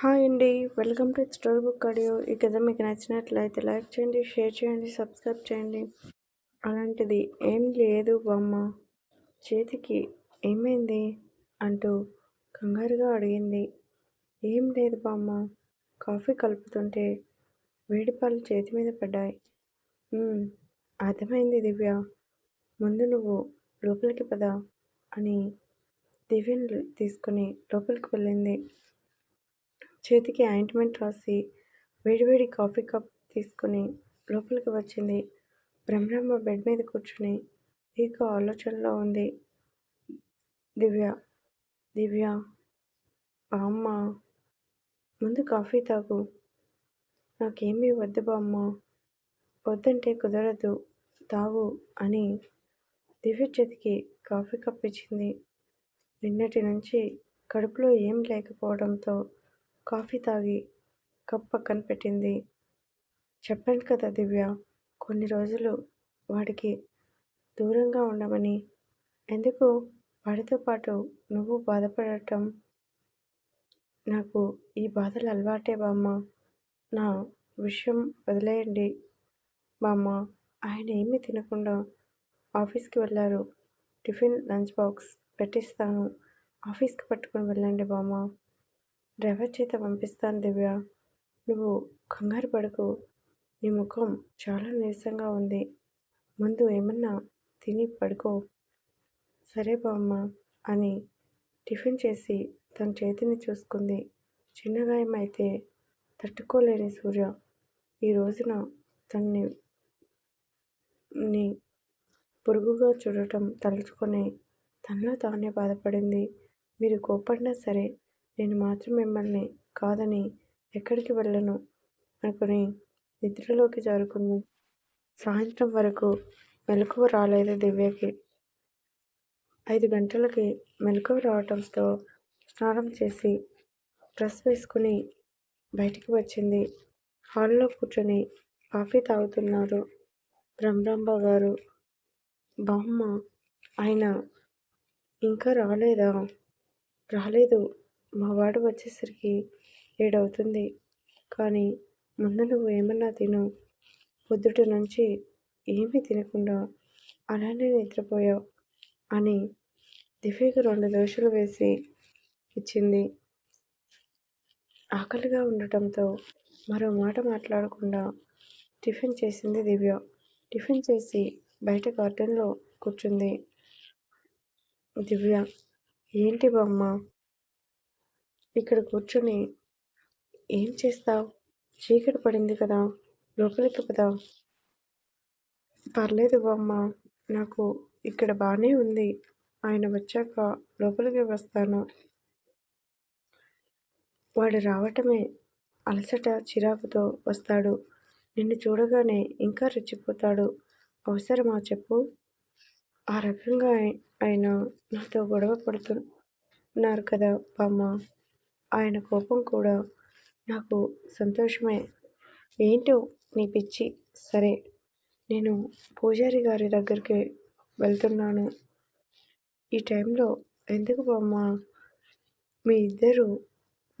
Hi అండి. Welcome to story book audio. ఈ కథ మీకు నచ్చినట్లయితే లైక్ చేయండి షేర్ చేయండి సబ్స్క్రైబ్ చేయండి. అలాంటిది ఏం లేదు బామ్మ చేతికి ఏమైంది అంటూ కంగారుగా అడిగింది. ఏం లేదు బామ్మ. కాఫీ కలుపుతుంటే వేడిపాలు చేతి మీద పడ్డాయి. అర్థమైంది దివ్య. ముందు నువ్వు లోపలికి పద అని దివ్యను తీసుకుని లోపలికి వెళ్ళింది. చేతికి ఆయింట్మెంట్ రాసి వేడివేడి కాఫీ కప్ తీసుకుని లోపలికి వచ్చింది. బ్రహ్మరమ్మ బెడ్ మీద కూర్చుని దీర్ఘ ఆలోచనలో ఉంది. దివ్య దివ్య బామ్మ ముందు కాఫీ తాగు. నాకేమీ వద్దు బామ్మ. వద్దంటే కుదరదు. తాగు అని దివ్య చేతికి కాఫీ కప్ ఇచ్చింది. నిన్నటి నుంచి కడుపులో ఏం లేకపోవడంతో కాఫీ తాగి కప్ పక్కన పెట్టింది. చెప్పాను కదా దివ్య కొన్ని రోజులు వాడికి దూరంగా ఉండమని. ఎందుకు? వాడితో పాటు నువ్వు బాధపడటం నాకు ఈ బాధలు అలవాటే బామ్మ. నా విషయం వదిలేయండి బామ్మ. ఆయన ఏమీ తినకుండా ఆఫీస్కి వెళ్ళారు. టిఫిన్ లంచ్ బాక్స్ పెట్టిస్తాను. ఆఫీస్కి పట్టుకొని వెళ్ళండి బామ్మ. డ్రైవర్ చేత పంపిస్తాను దివ్య. నువ్వు కంగారు పడకు. నీ ముఖం చాలా నీరసంగా ఉంది. ముందు ఏమన్నా తిని పడుకో. సరే బామ్మ అని టిఫిన్ చేసి తన చేతిని చూసుకుంది. చిన్న గాయం తట్టుకోలేని సూర్య ఈ రోజున తన్ని నీ పురుగుగా చూడటం తలుచుకొని తనలో తానే బాధపడింది. మీరు కోపడినా సరే నేను మాత్రం మిమ్మల్ని కాదని ఎక్కడికి వెళ్ళను అనుకుని నిద్రలోకి జారుకుంది. సాయంత్రం వరకు మెలకువ రాలేదు దివ్యకి. ఐదు గంటలకి మెలకువ రావటంతో స్నానం చేసి డ్రెస్ వేసుకుని బయటికి వచ్చింది. హాల్లో కూర్చొని కాఫీ తాగుతున్నారు బ్రహ్మరాంబ గారు. బామ్మ ఆయన ఇంకా రాలేదా? రాలేదు. మా వాడు వచ్చేసరికి ఏడవుతుంది. కానీ ముందు నువ్వు ఏమన్నా తిను. పొద్దుట నుంచి ఏమీ తినకుండా అలానే నిద్రపోయావు అని దివ్యకు రెండు దోశలు వేసి ఇచ్చింది. ఆకలిగా ఉండటంతో మరో మాట మాట్లాడకుండా టిఫిన్ చేసింది దివ్య. టిఫిన్ చేసి బయట గార్డెన్లో కూర్చుంది. దివ్య ఏంటి బామ్మ? ఇక్కడ కూర్చొని ఏం చేస్తావు? చీకటి పడింది కదా లోపలికి పదా పర్లేదు బామ్మ నాకు ఇక్కడ బాగానే ఉంది. ఆయన వచ్చాక లోపలికి వస్తాను. వాడు రావటమే అలసట చిరాకుతో వస్తాడు. నిన్ను చూడగానే ఇంకా రెచ్చిపోతాడు. అవసరమా చెప్పు? ఆ రకంగా ఆయన నాతో గొడవ పడుతున్నారు కదా బామ్మ. ఆయన కోపం కూడా నాకు సంతోషమే. ఏంటో నీ పిచ్చి. సరే నేను పూజారి గారి దగ్గరికి వెళ్తున్నాను. ఈ టైంలో ఎందుకు బామ్మ? మీ ఇద్దరు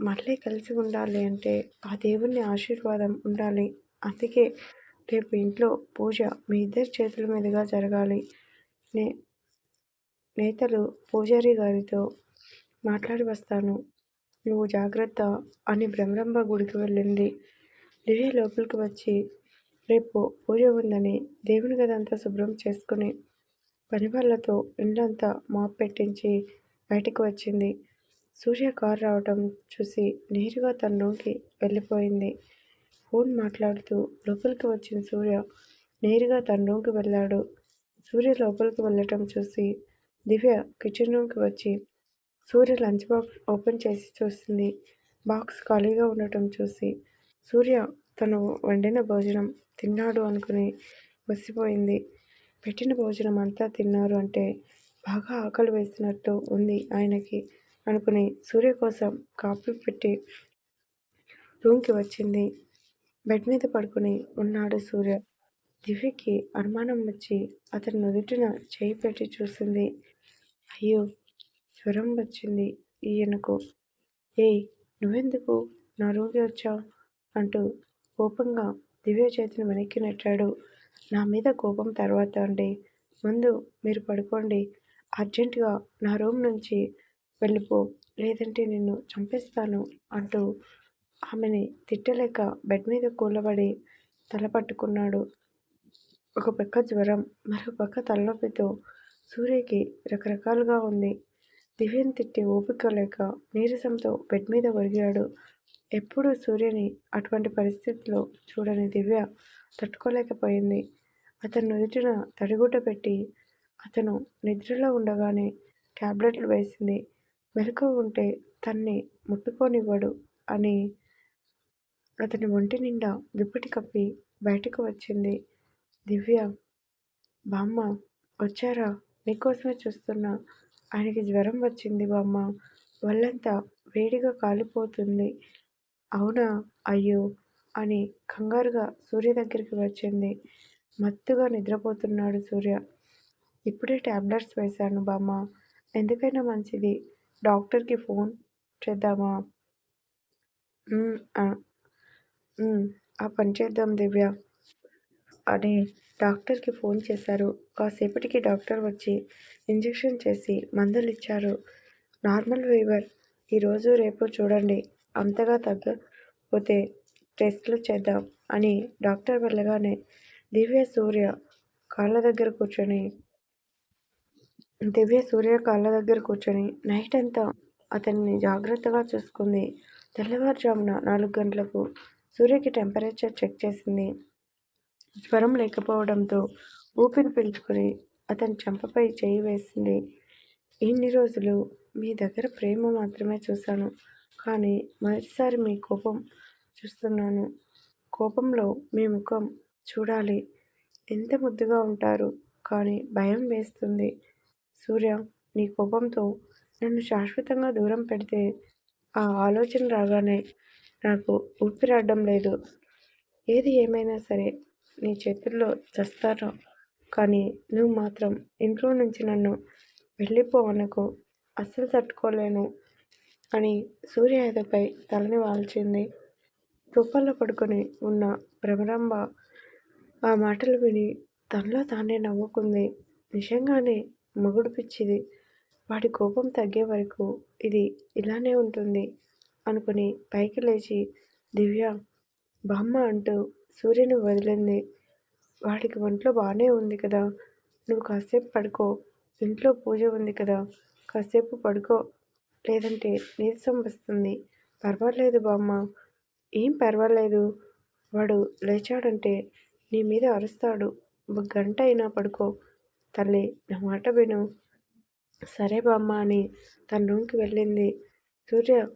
మళ్ళీ కలిసి ఉండాలి అంటే ఆ దేవుని ఆశీర్వాదం ఉండాలి. అందుకే రేపు ఇంట్లో పూజ మీ ఇద్దరి చేతుల మీదుగా జరగాలి. నే నేతలు పూజారి గారితో మాట్లాడి వస్తాను. నువ్వు జాగ్రత్త అని బ్రహ్మరంభ గుడికి వెళ్ళింది. దివ్య లోపలికి వచ్చి రేపు పూజ ఉందని దేవుని గదంతా శుభ్రం చేసుకుని పని వాళ్ళతో ఇండ్లంతా మాప్ పెట్టించి బయటకు వచ్చింది. సూర్య కారు రావటం చూసి నేరుగా తన రూమ్కి వెళ్ళిపోయింది. ఫోన్ మాట్లాడుతూ లోపలికి వచ్చిన సూర్య నేరుగా తన రూమ్కి వెళ్ళాడు. సూర్య లోపలికి వెళ్ళటం చూసి దివ్య కిచెన్ రూమ్కి వచ్చి సూర్య లంచ్ బాక్స్ ఓపెన్ చేసి చూస్తుంది. బాక్స్ ఖాళీగా ఉండటం చూసి సూర్య తను వండిన భోజనం తిన్నాడు అనుకుని వసిపోయింది పెట్టిన భోజనం అంతా తిన్నారు అంటే బాగా ఆకలి వేసినట్టు ఉంది ఆయనకి అనుకుని సూర్య కోసం కాఫీ పెట్టి రూమ్కి వచ్చింది. బెడ్ మీద పడుకుని ఉన్నాడు సూర్య. దివ్యకి అనుమానం వచ్చి అతని నుదుటిన చేయి పెట్టి చూసింది. అయ్యో జ్వరం వచ్చింది. ఈయనకు ఏయ్ నువ్వెందుకు నా రూమ్కి వచ్చావు? అంటూ కోపంగా దివ్య చేతిని వెనక్కి నెట్టాడు. నా మీద కోపం తర్వాత అండి. ముందు మీరు పడుకోండి. అర్జెంటుగా నా రూమ్ నుంచి వెళ్ళిపో. లేదంటే నిన్ను చంపేస్తాను అంటూ ఆమెని తిట్టలేక బెడ్ మీద కూలబడి తల పట్టుకున్నాడు. ఒక పక్క జ్వరం మరో పక్క తలనొప్పితో సూర్యకి రకరకాలుగా ఉంది. దివ్యం తిట్టి ఓపిక లేక నీరసంతో బెడ్ మీద ఒరిగాడు. ఎప్పుడూ సూర్యని అటువంటి పరిస్థితిలో చూడని దివ్య తట్టుకోలేకపోయింది. అతను నుదుటిన తడిగుడ్డ పెట్టి అతను నిద్రలో ఉండగానే ట్యాబ్లెట్లు వేసింది. మెలకు ఉంటే తన్ని ముట్టుకోనివ్వడు అని అతని ఒంటి నిండా దుప్పటి కప్పి బయటకు వచ్చింది. దివ్య బామ్మ వచ్చారా? నీకోసమే చూస్తున్నా. ఆయనకి జ్వరం వచ్చింది బామ్మ. ఒళ్ళంతా వేడిగా కాలిపోతుంది. అవునా? అయ్యో! అని కంగారుగా సూర్య దగ్గరికి వచ్చింది. మత్తుగా నిద్రపోతున్నాడు సూర్య. ఇప్పుడే ట్యాబ్లెట్స్ వేశాను బామ్మ. ఎందుకైనా మంచిది. డాక్టర్కి ఫోన్ చేద్దామా? ఆ పని చేద్దాం దివ్య. అని డాక్టర్కి ఫోన్ చేశారు. కాసేపటికి డాక్టర్ వచ్చి ఇంజెక్షన్ చేసి మందులు ఇచ్చారు నార్మల్ ఫీవర్. ఈరోజు రేపు చూడండి. అంతగా తగ్గపోతే టెస్ట్లు చేద్దాం అని డాక్టర్ వెళ్ళగానే దివ్య సూర్య కాళ్ళ దగ్గర కూర్చొని దివ్య సూర్య కాళ్ళ దగ్గర కూర్చొని నైట్ అంతా అతన్ని జాగ్రత్తగా చూసుకుంది. తెల్లవారుజామున నాలుగు గంటలకు సూర్యకి టెంపరేచర్ చెక్ చేసింది. జ్వరం లేకపోవడంతో ఊపిరి పీల్చుకుని అతని చెంపపై చేయి వేసింది. ఇన్ని రోజులు మీ దగ్గర ప్రేమ మాత్రమే చూశాను. కానీ మొదటిసారి మీ కోపం చూస్తున్నాను. కోపంలో మీ ముఖం చూడాలి. ఎంత ముద్దుగా ఉంటారు. కానీ భయం వేస్తుంది. సూర్య నీ కోపంతో నన్ను శాశ్వతంగా దూరం పెడితే ఆ ఆలోచన రాగానే నాకు ఊపిరాడడం లేదు. ఏది ఏమైనా సరే నీ చేతుల్లో చస్తాను. కానీ నువ్వు మాత్రం ఇంట్లో నుంచి నన్ను వెళ్ళిపోవనకు అస్సలు తట్టుకోలేను అని సూర్య తలని వాల్చింది. రూపంలో పడుకొని ఉన్న భ్రమరాంబ ఆ మాటలు విని తనలో తానే నవ్వుకుంది. నిజంగానే మొగుడు పిచ్చిది. వాడి కోపం తగ్గే వరకు ఇది ఇలానే ఉంటుంది అనుకుని పైకి లేచి దివ్య బామ్మ అంటూ సూర్యుని వదిలింది. వాడికి ఒంట్లో బాగానే ఉంది కదా. నువ్వు కాసేపు పడుకో. ఇంట్లో పూజ ఉంది కదా. కాసేపు పడుకో. లేదంటే నీరసం వస్తుంది. పర్వాలేదు బామ్మ. ఏం పర్వాలేదు. వాడు లేచాడంటే నీ మీద అరుస్తాడు. ఒక గంట అయినా పడుకో. తల్లి నా మాట విను. సరే బామ్మ అని తన రూమ్కి వెళ్ళింది. సూర్య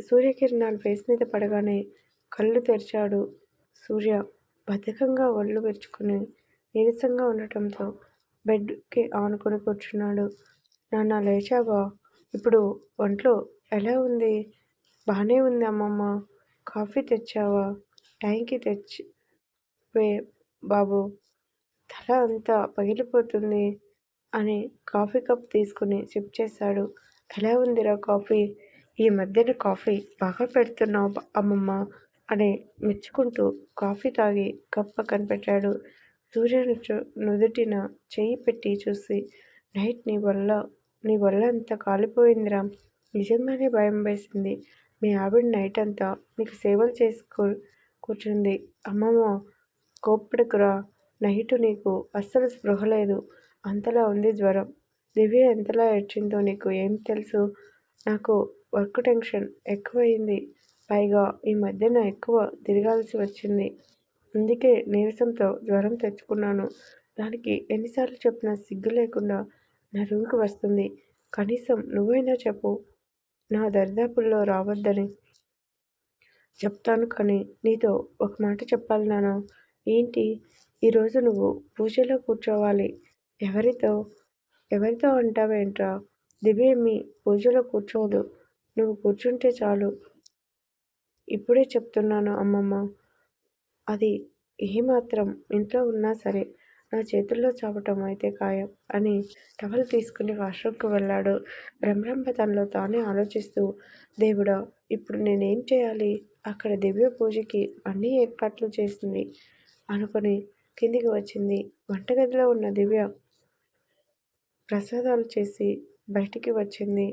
సూర్యకిరణాలు ఫేస్ మీద పడగానే కళ్ళు తెరిచాడు. సూర్య బద్ధకంగా ఒళ్ళు విరుచుకుని నీరసంగా ఉండటంతో బెడ్కి ఆనుకొని కూర్చున్నాడు. నాన్న లేచావా? ఇప్పుడు ఒంట్లో ఎలా ఉంది? బాగానే ఉంది అమ్మమ్మ. కాఫీ తెచ్చావా? టైంకి తెచ్చి వే బాబు. తల అంతా పగిలిపోతుంది అని కాఫీ కప్ తీసుకుని సిప్ చేశాడు. ఎలా ఉందిరా కాఫీ. ఈ మధ్యన కాఫీ బాగా పెడుతున్నావు అమ్మమ్మ. అని మెచ్చుకుంటూ కాఫీ తాగి కప్ పక్కన పెట్టాడు సూర్యుని నుదుటిన చెయ్యి పెట్టి చూసి నైట్ నీ వల్ల నీ వల్ల అంతా కాలిపోయిందిరా. నిజంగానే భయం వేసింది. మీ ఆవిడ నైట్ అంతా మీకు సేవలు చేసుకో కూర్చుంది. అమ్మమ్మ కోప్పడుకురా. నైటు నీకు అస్సలు స్పృహ లేదు. అంతలా ఉంది జ్వరం. దివ్య ఎంతలా ఏడ్చిందో నీకు ఏం తెలుసు? నాకు వర్క్ టెన్షన్ ఎక్కువైంది. పైగా ఈ మధ్యన ఎక్కువ తిరగాల్సి వచ్చింది. అందుకే నీరసంతో జ్వరం తెచ్చుకున్నాను. దానికి ఎన్నిసార్లు చెప్పినా సిగ్గు లేకుండా నా రూమ్కి వస్తుంది. కనీసం నువ్వైనా చెప్పు. నా దరిదాపుల్లో రావద్దని చెప్తాను కానీ నీతో ఒక మాట చెప్పాలి నాన్న. ఏంటి? ఈరోజు నువ్వు పూజలో కూర్చోవాలి. ఎవరితో? ఎవరితో అంటావేంట్రా? దివ్య పూజలో కూర్చోదు. నువ్వు కూర్చుంటే చాలు. ఇప్పుడే చెప్తున్నాను అమ్మమ్మ. అది ఏమాత్రం ఇంట్లో ఉన్నా సరే నా చేతుల్లో చావటం అయితే ఖాయం అని టవల్ తీసుకుని వాష్రూమ్కి వెళ్ళాడు. భ్రమరంభ తనలో తానే ఆలోచిస్తూ దేవుడా ఇప్పుడు నేనేం చేయాలి? అక్కడ దివ్య పూజకి అన్ని ఏర్పాట్లు చేసింది అనుకుని కిందికి వచ్చింది. వంటగదిలో ఉన్న దివ్య ప్రసాదాలు చేసి బయటికి వచ్చింది.